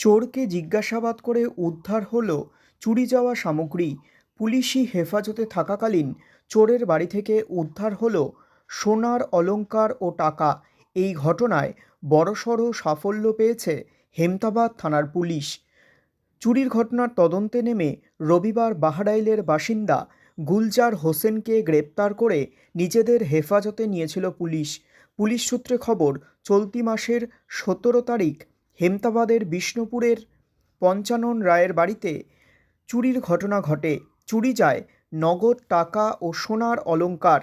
চোরকে জিজ্ঞাসাবাদ করে উদ্ধার হল চুরি যাওয়া সামগ্রী। পুলিশি হেফাজতে থাকাকালীন চোরের বাড়ি থেকে উদ্ধার হল সোনার অলংকার ও টাকা। এই ঘটনায় বড়সড় সাফল্য পেয়েছে হেমতাবাদ থানার পুলিশ। চুরির ঘটনার তদন্তে নেমে রবিবার বাহারাইলের বাসিন্দা গুলজার হোসেনকে গ্রেপ্তার করে নিজেদের হেফাজতে নিয়েছিল পুলিশ। পুলিশ সূত্রে খবর, চলতি মাসের সতেরো তারিখ হেমতাবাদের বিষ্ণুপুরের পঞ্চানন রায়ের বাড়িতে চুরির ঘটনা ঘটে। চুরি যায় নগদ টাকা ও সোনার অলংকার।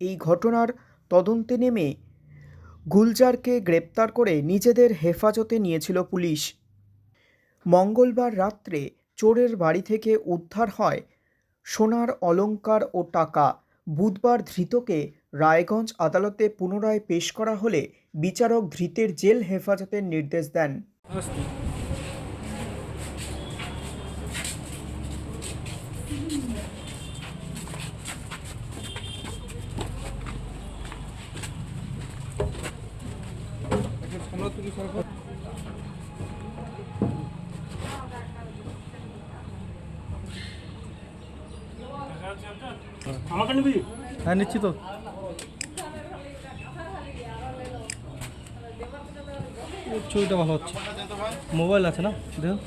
এই ঘটনার তদন্তে নেমে গুলজারকে গ্রেপ্তার করে নিজেদের হেফাজতে নিয়েছিল পুলিশ। মঙ্গলবার রাত্রে চোরের বাড়ি থেকে উদ্ধার হয় সোনার অলঙ্কার ও টাকা। বুধবার ধৃতকে রায়গঞ্জ আদালতে পুনরায় পেশ করা হলে বিচারক ধৃতের জেল হেফাজতের নির্দেশ দেন। আমাকে নিবি? হ্যাঁ নিচ্ছি তো এই ছবিটা ভালো হচ্ছে। মোবাইল আছে না? দেখুন